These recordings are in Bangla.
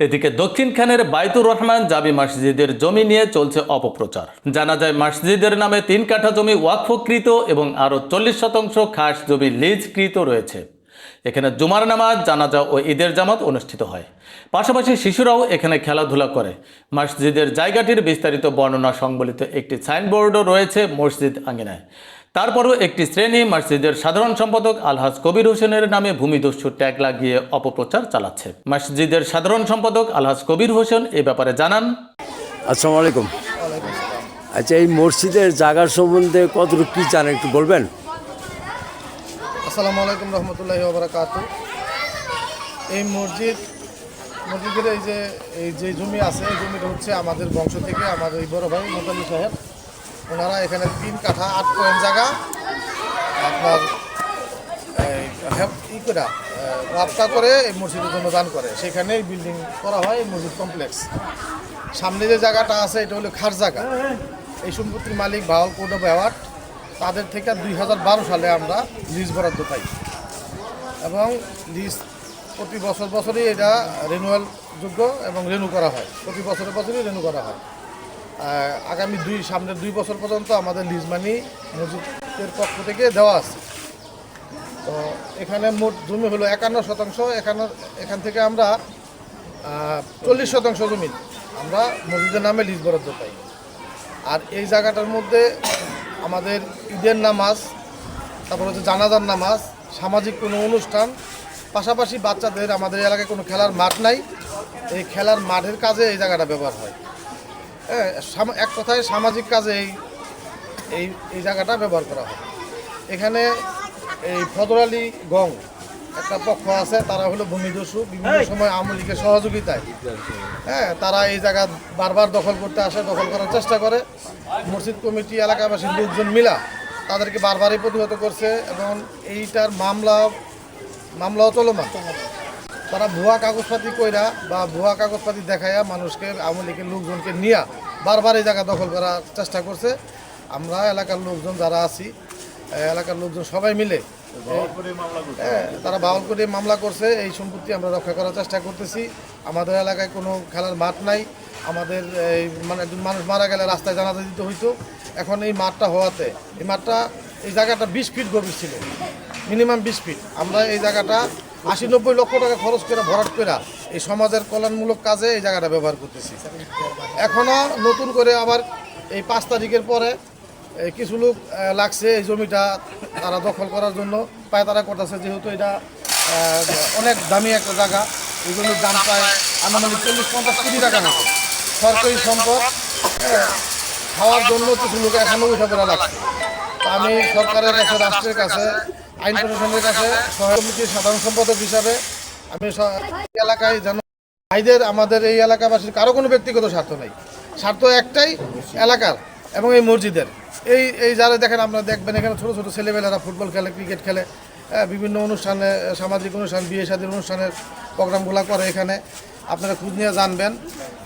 এদিকে দক্ষিণ খানের বাইতুর রহমান জাবি মসজিদের জমি নিয়ে চলছে অপপ্রচার। জানা যায়, মসজিদের নামে তিন কাঠা জমি ওয়াকফকৃত এবং আরও চল্লিশ শতাংশ খাস জমি লিজকৃত রয়েছে। এখানে জুমার নামাজ, জানাজা ও ঈদের জামাত অনুষ্ঠিত হয়। পাশাপাশি শিশুরাও এখানে খেলাধুলা করে। মসজিদের জায়গাটির বিস্তারিত বর্ণনা সংবলিত একটি সাইনবোর্ডও রয়েছে মসজিদ আঙ্গিনায় তারপরও একটি শ্রেণি মসজিদের সাধারণ সম্পাদক আলহাজ কবির হোসেনের নামে ভূমিদস্যু ট্যাগ লাগিয়ে অপপ্রচার চালাচ্ছে। মসজিদের সাধারণ সম্পাদক আলহাজ কবির হোসেন এ ব্যাপারে জানান। আসসালামু আলাইকুম। আচ্ছা এই মসজিদের জায়গার সম্বন্ধে কতটুকু কী জানেন একটু বলবেন? আসসালামু আলাইকুম রহমতুল্লাহ ওবরাকাত এই মসজিদ মসজিদের এই যে এই যে জমি আছে এই জমিটা হচ্ছে আমাদের বংশ থেকে আমাদের এই বড় ভাই মোতালি সাহেব। ওনারা এখানে তিন কাঠা, আট পয়েন্ট জায়গা। আপনার ই করে রাস্তা করে এই মসজিদের জন্য দান করে। সেখানেই বিল্ডিং করা হয়, এই মসজিদ কমপ্লেক্স সামনে যে জায়গাটা আছে, এটা হলো খাস জায়গা। এই সম্পত্তির মালিক ভাওয়াল কোড অফ অ্যাওয়ার্ড। তাদের থেকে দুই হাজার বারো সালে আমরা লিজ বরাদ্দ পাই। এবং লিজ প্রতি বছর বছরই এটা রিনুয়াল যোগ্য এবং রেনু করা হয়। প্রতি বছরে বছরই রেনু করা হয়। আগামী দুই সামনের দুই বছর পর্যন্ত আমাদের লিজ মানি মসজিদের পক্ষ থেকে দেওয়া আছে। তো এখানে মোট জমি হলো একান্ন শতাংশ। একান্ন এখান থেকে আমরা চল্লিশ শতাংশ জমি আমরা মসজিদের নামে লিজ বরাদ্দ পাই। আর এই জায়গাটার মধ্যে আমাদের ঈদের নামাজ, তারপর হচ্ছে জানাজার নামাজ, সামাজিক কোনো অনুষ্ঠান, পাশাপাশি বাচ্চাদের আমাদের এলাকায় কোনো খেলার মাঠ নাই। এই খেলার মাঠের কাজে এই জায়গাটা ব্যবহার হয়। এক কথায় সামাজিক কাজে এই এই জায়গাটা ব্যবহার করা হয়। এখানে এই ফদর আলী গং একটা পক্ষ আছে তারা হলো ভূমিদস্যু বিভিন্ন সময় আওয়ামী লীগের সহযোগিতায়। হ্যাঁ তারা এই জায়গা বারবার দখল করতে আসে দখল করার চেষ্টা করে। মসজিদ কমিটি এলাকাবাসীর লোকজন মিলা তাদেরকে বারবারই প্রতিহত করছে এবং এইটার মামলা মামলাও চলমান। তারা ভুয়া কাগজপাতি কইরা বা ভুয়া কাগজপাতি দেখাইয়া মানুষকে, আওয়ামী লীগের লোকজনকে নিয়ে বারবার এই জায়গা দখল করার চেষ্টা করছে। আমরা এলাকার লোকজন যারা আছি এলাকার লোকজন সবাই মিলে তারা বাউল করে মামলা করছে, এই সম্পত্তি আমরা রক্ষা করার চেষ্টা করতেছি। আমাদের এলাকায় কোনো খেলার মাঠ নাই। আমাদের এই মানে একজন মানুষ মারা গেলে রাস্তায় জানাজা দিতে হইতো। এখন এই মাঠটা হওয়াতে, এই মাঠটা, এই জায়গাটা বিশ ফিট গভীর ছিল। মিনিমাম বিশ ফিট। আমরা এই জায়গাটা আশি নব্বই লক্ষ টাকা খরচ করে, ভরাট করে এই সমাজের কল্যাণমূলক কাজে এই জায়গাটা ব্যবহার করতেছি। এখনও নতুন করে আবার এই পাঁচ তারিখের পরে কিছু লোক লাগছে এই জমিটা তারা দখল করার জন্য পায় তারা করতেছে যেহেতু এটা অনেক দামি একটা জায়গা। এই জমির দাম প্রায় আনুমানিক চল্লিশ পঞ্চাশ কোটি টাকা মতো সরকারি সম্পদ খাওয়ার জন্য কিছু লোক এখনও উঠে পড়া লাগছে। আমি সরকারের কাছে, রাষ্ট্রের কাছে আইন প্রশাসনের কাছে সহায়ক কমিটির সাধারণ সম্পাদক হিসাবে আমি এলাকায় যেন ভাইদের, আমাদের এই এলাকাবাসীর কারও কোনো ব্যক্তিগত স্বার্থ নেই। স্বার্থ একটাই এলাকার এবং এই মসজিদের। এই এই যারা দেখেন, আপনারা দেখবেন এখানে ছোটো ছোটো ছেলেমেয়েরা ফুটবল খেলে, ক্রিকেট খেলে বিভিন্ন অনুষ্ঠানে সামাজিক অনুষ্ঠান, বিয়ে শাদীর অনুষ্ঠানের প্রোগ্রামগুলো করে এখানে। আপনারা খোঁজ নিয়ে জানবেন।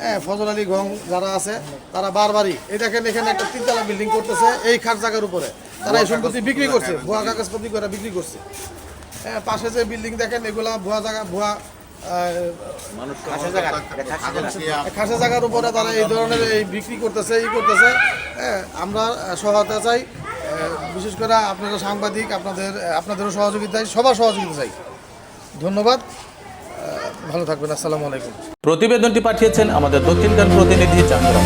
হ্যাঁ ফজল আলী গং যারা আছে, তারা বারবারই, এই দেখেন এখানে একটা তিনতলা বিল্ডিং করতেছে, এই খাট জায়গার উপরে। তারা এই সম্পত্তি বিক্রি করছে ভুয়া কাগজপত্র করে বিক্রি করছে। হ্যাঁ পাশে যে বিল্ডিং দেখেন এগুলা ভুয়া জায়গা ভুয়া খাসা জায়গার উপরে তারা এই ধরনের এই বিক্রি করতেছে ই করতেছে। হ্যাঁ আমরা সহায়তা চাই বিশেষ করে আপনারা সাংবাদিক আপনাদের আপনাদেরও সহযোগিতা চাই সবার সহযোগিতা চাই। ধন্যবাদ। ভালো থাকবেন আসসালামু আলাইকুম। প্রতিবেদনটি পাঠিয়েছেন আমাদের দক্ষিণকার প্রতিনিধি চান্দ্র